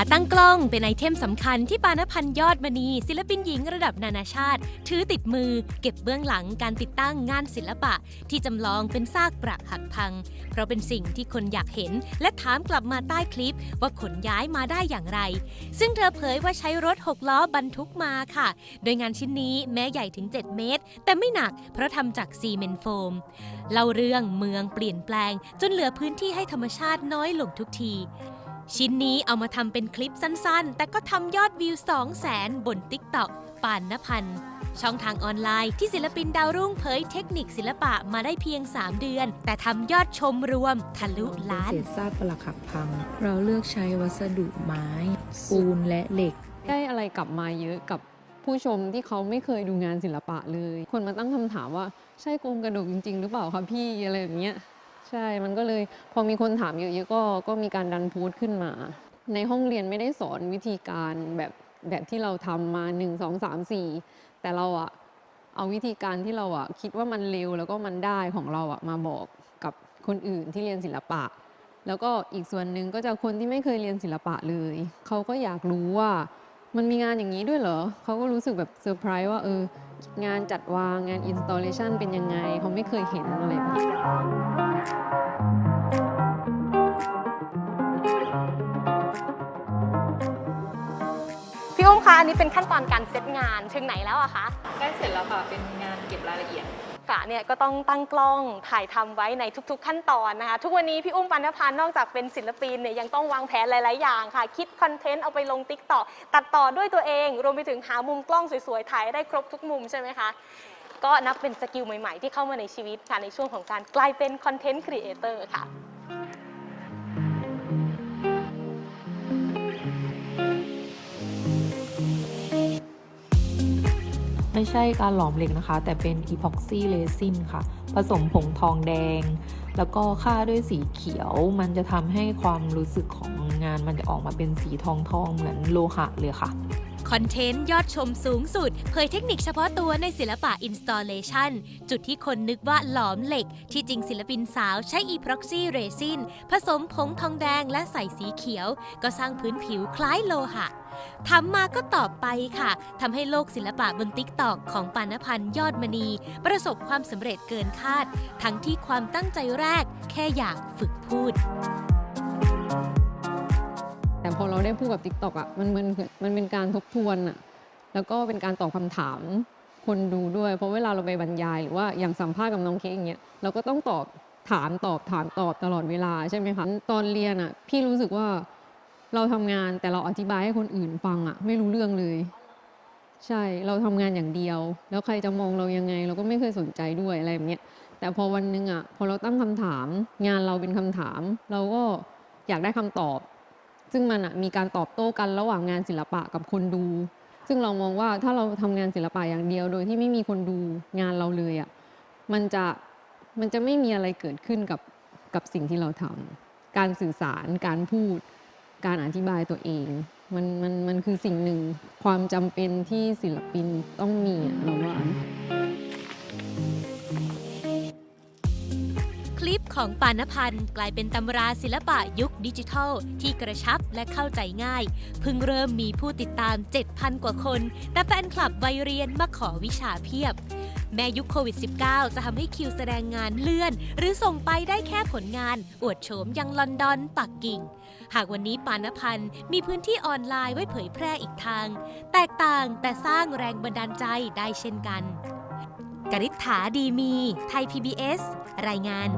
ขาตั้งกล้องเป็นไอเทมสำคัญที่ปานพันธ์ยอดมณีศิลปินหญิงระดับนานาชาติ ถือติดมือเก็บเบื้องหลังการติดตั้งงานศิลปะ ที่จำลองเป็นซากปรักหักพัง เพราะเป็นสิ่งที่คนอยากเห็น และถามกลับมาใต้คลิปว่าขนย้ายมาได้อย่างไร ซึ่งเธอเผยว่าใช้รถ6ล้อบรรทุกมาค่ะ โดยงานชิ้นนี้แม้ใหญ่ถึง 7 เมตร แต่ไม่หนักเพราะทำจากซีเมนต์โฟมเล่าเรื่องเมืองเปลี่ยนแปลง จนเหลือพื้นที่ให้ธรรมชาติน้อยลงทุกที ชิ้นนี้เอามาทำเป็นคลิปสั้นๆ แต่ก็ทำยอดวิว 2 0 0แสนบน TikTok ปานนพันธ์ช่องทางออนไลน์ที่ศิลปินดาวรุ่งเผยเทคนิคศิลปะมาได้เพียง 3 เดือน แต่ทำยอดชมรวมทะลุล้าน เศษซากปรักหักพัง เราเลือกใช้วัสดุไม้ ปูนและเหล็ก ได้อะไรกลับมาเยอะกับผู้ชมที่เขาไม่เคยดูงานศิลปะเลย คนมาตั้งคำถามว่าใช่โครงกระดูกจริง ๆ หรือเปล่าคะพี่อะไรแบบเนี้ย ใช่ มันก็เลยพอมีคนถามเยอะๆก็ก็มีการดันโพูดขึ้นมา ในห้องเรียนไม่ได้สอนวิธีการแบบแบบที่เราทำมา 1 2 3 4 แต่เราอะเอาวิธีการที่เราอะคิดว่ามันเร็วแล้วก็มันได้ของเราอะมาบอกกับคนอื่นที่เรียนศิลปะ แล้วก็อีกส่วนหนึ่งก็จะคนที่ไม่เคยเรียนศิลปะเลย เขาก็อยากรู้ว่ามันมีงานอย่างนี้ด้วยเหรอ เขาก็รู้สึกแบบเซอร์ไพรส์ว่าเออ งานจัดวางงานอินสต l เลชันเป็นยังไงเขาไม่เคยเห็นอะไรแบบนี้พี่อุ้มคะอันนี้เป็นขั้นตอนการเซตงานถึงไหนแล้วอะคะ ใกล้เสร็จแล้วค่ะ เป็นงานเก็บรายละเอียด กะเนี่ยก็ต้องตั้งกล้องถ่ายทำไว้ในทุก ๆ ขั้นตอนนะคะ ทุกวันนี้พี่อุ้มปันธพันธ์นอกจากเป็นศิลปินเนี่ยยังต้องวางแผนหลาย ๆ อย่างค่ะ คิดคอนเทนต์เอาไปลงติ๊กต็อกตัดต่อด้วยตัวเอง รวมไปถึงหามุมกล้องสวย ๆ ถ่ายได้ครบทุกมุมใช่ไหมคะ ก็นับเป็นสกิลใหม่ ๆ ที่เข้ามาในชีวิตค่ะในช่วงของการกลายเป็นคอนเทนต์ครีเอเตอร์ค่ะ ไม่ใช่การหลอมเหล็กนะคะ แต่เป็นอีพ็อกซี่เรซินค่ะ ผสมผงทองแดง แล้วก็ค่าด้วยสีเขียว มันจะทำให้ความรู้สึกของงานมันจะออกมาเป็นสีทองทองๆเหมือนโลหะเลยค่ะ คอนเทนต์ยอดชมสูงสุด เผยเทคนิคเฉพาะตัวในศิลปะ installation จุดที่คนนึกว่าหลอมเหล็ก ที่จริงศิลปินสาวใช้ epoxy resin ผสมผงทองแดงและใส่สีเขียว ก็สร้างพื้นผิวคล้ายโลหะทำมาก็ตอบไปค่ะ ทำให้โลกศิลปะบนติ๊กตอกของปานพันธ์ยอดมณี ประสบความสำเร็จเกินคาด ทั้งที่ความตั้งใจแรก แค่อยากฝึกพูด ได้พูดกับ t ิ k t o k อะมันมันมันเป็นการทบทวนอะแล้วก็เป็นการตอบคำถามคนดูด้วย เพราะเวลาเราไปบรรยายหรือว่าอย่างสัมภาษณ์กับน้องเค้กอย่างเงี้ยเราก็ต้องตอบถามตอบถามตอบตลอดเวลาใช่ไหมคะตอนเรียนอะพี่รู้สึกว่าเราทำงานแต่เราอธิบายให้คนอื่นฟังอะไม่รู้เรื่องเลย ใช่เราทำงานอย่างเดียว แล้วใครจะมองเรายังไง เราก็ไม่เคยสนใจด้วยอะไรแบบเนี้ยแต่พอวันหนึงอะพอเราตั้งคำถาม งานเราเป็นคำถาม เราก็อยากได้คำตอบ ซึ่งมันอะมีการตอบโต้กันระหว่างงานศิลปะกับคนดู ซึ่งเรามองว่าถ้าเราทำงานศิลปะอย่างเดียว โดยที่ไม่มีคนดูงานเราเลยอะมันจะมันจะไม่มีอะไรเกิดขึ้นกับกับสิ่งที่เราทำการสื่อสาร การพูด การอธิบายตัวเอง มันมันมันคือสิ่งหนึ่งความจำเป็นที่ศิลปินต้องมีอะเราว่า ของปานพันธ์กลายเป็นตำราศิลปะยุคดิจิทัล ที่กระชับและเข้าใจง่าย เพิ่งเริ่มมีผู้ติดตาม 7,000 กว่าคน แต่แฟนคลับวัยเรียนมาขอวิชาเพียบ แม้ยุคโควิด -19 จะทำให้คิวแสดงงานเลื่อน หรือส่งไปได้แค่ผลงาน อวดโฉมยังลอนดอนปักกิ่ง หากวันนี้ปานพันธ์มีพื้นที่ออนไลน์ไว้เผยแพร่อีกทาง แตกต่างแต่สร้างแรงบันดาลใจได้เช่นกันกริษฐาดีมี ไทย PBS รายงาน